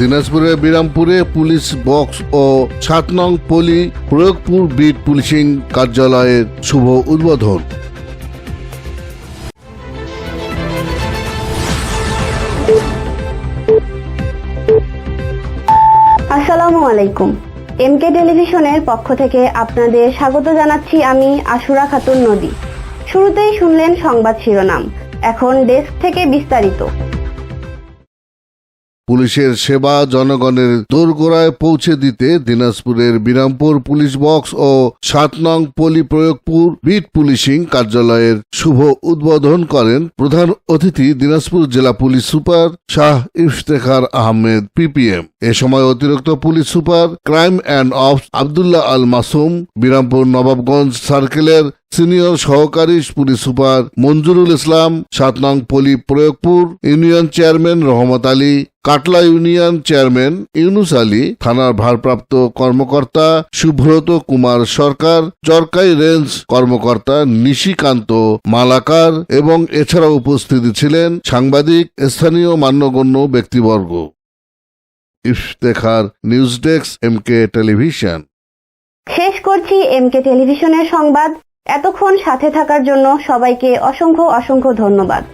দিনাজপুরের বিরামপুরে police box ও সাত নং পলি প্রয়োগপুর বিট পুলিশিং কার্যালয়ের শুভ উদ্বোধন। আসসালামু আলাইকুম। এমকে টেলিভিশনের পক্ষ থেকে আপনাদের স্বাগত জানাচ্ছি আমি আশুরা খাতুন নদী। শুরুতেই শুনলেন সংবাদ শিরোনাম। এখন ডেস্ক থেকে বিস্তারিত। পুলিশের সেবা জনগণের দোরগোড়ায় পৌঁছে দিতে দিনাজপুরের বিরামপুর পুলিশ বক্স ও সাত নং পলি প্রয়োগপুর বিট পুলিশিং কার্যালয়ের শুভ উদ্বোধন করেন প্রধান অতিথি দিনাজপুর জেলা police super Shah Iftekhar Ahmed, PPM. এ সময় অতিরিক্ত police super crime and ops Abdullah Al Masum, Birampur Nawabganj সার্কেলের সিনিয়র সহকারী পুলিশ সুপার মঞ্জুরুল ইসলাম, সাত নং পলি Prayogpur union chairman Rahmat Ali Katla union chairman Yunus Ali, থানার ভারপ্রাপ্ত কর্মকর্তা সুব্রত কুমার সরকার চরকাই রেঞ্জ কর্মকর্তা নিশিকান্ত মালাকার এবং এছাড়া উপস্থিত ছিলেন সাংবাদিক, স্থানীয় মান্যগণ্য ব্যক্তিবর্গ। Iftekhar news desk M K television. শেষ করছি এমকে টেলিভিশনের সংবাদ। এতক্ষণ সাথে থাকার জন্য সবাইকে অসংখ্য অসংখ্য ধন্যবাদ।